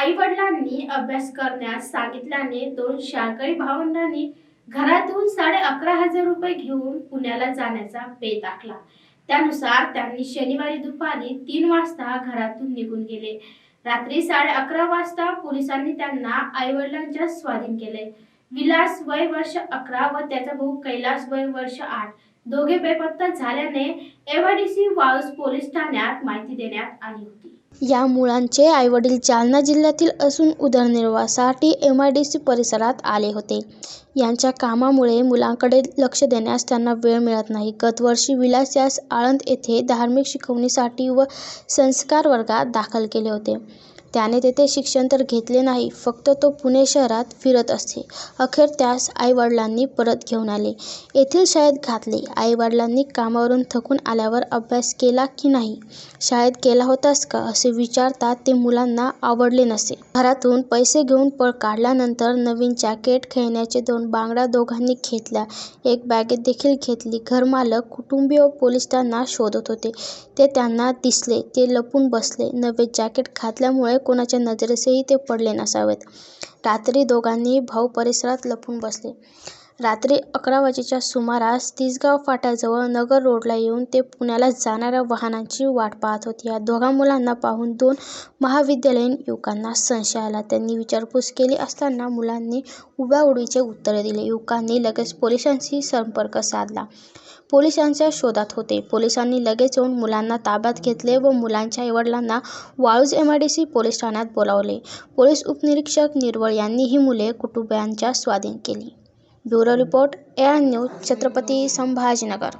आई वडिलांनी अभ्यास करण्यास सांगितल्याने दोन शाळकरी भावंडांनी घरातून साडे अकरा हजार रुपये घेऊन पुण्याला जाण्याचा बेत आखला त्यानुसार त्यांनी शनिवारी दुपारी तीन वाजता घरातून निघून गेले. रात्री साडे अकरा वाजता पोलिसांनी त्यांना आई वडिलांच्या स्वाधीन केले. विलास वय वर्ष अकरा व त्याचा भाऊ कैलास वय वर्ष आठ. दोघे बेपत्ता झाल्याने एमआयडीसी वाळूज पोलीस ठाण्यात माहिती देण्यात आली होती. या मुलांचे आईवडील जालना जिल्ह्यातील असून उदरनिर्वाहासाठी एम आय डी सी परिसरात आले होते. यांच्या कामामुळे मुलांकडे लक्ष देण्यास त्यांना वेळ मिळत नाही. गतवर्षी विलास यास आळंद येथे धार्मिक शिकवणीसाठी व संस्कार वर्गात दाखल केले होते. त्याने तेथे शिक्षण तर घेतले नाही फक्त तो पुणे शहरात फिरत असे अखेर त्यास आईवडिलांनी परत घेऊन आले. येथील शाळेत घातले. आईवडिलांनी कामावरून थकून आल्यावर अभ्यास केला की नाही? शाळेत केला होतास का? असे विचारतात ते मुलांना आवडले नसे. घरातून पैसे घेऊन पळ काढल्यानंतर नवीन जॅकेट खेळण्याचे दोन बांगड्या दोघांनी घेतल्या. एक बॅगेत देखील घेतली. घरमालक कुटुंबीय व पोलीस त्यांना शोधत होते. ते त्यांना दिसले. ते लपून बसले. नवे जॅकेट घातल्यामुळे कोणाच्या नजरेसही ते पडले नसावेत. रात्री दोघांनी भाऊ परिसरात लपून बसले. रात्री अकरा वाजेच्या सुमारास तिसगाव फाट्याजवळ नगर रोडला येऊन ते पुण्याला जाणाऱ्या वाहनांची वाट पाहत होते. या दोघा मुलांना पाहून दोन महाविद्यालयीन युवकांना संशय आला. त्यांनी विचारपूस केली असताना मुलांनी उड्याउडीचे उत्तरे दिले. युवकांनी लगेच पोलिसांशी संपर्क साधला. पोलिसांच्या शोधात होते. पोलिसांनी लगेच येऊन मुलांना ताब्यात घेतले व मुलांच्या आईवडिलांना वाळूज एमआयडीसी पोलीस ठाण्यात बोलावले. पोलीस उपनिरीक्षक निर्वळ यांनी ही मुले कुटुंबियांच्या स्वाधीन केली. Bureau report AR news Chhatrapati Sambhajinagar.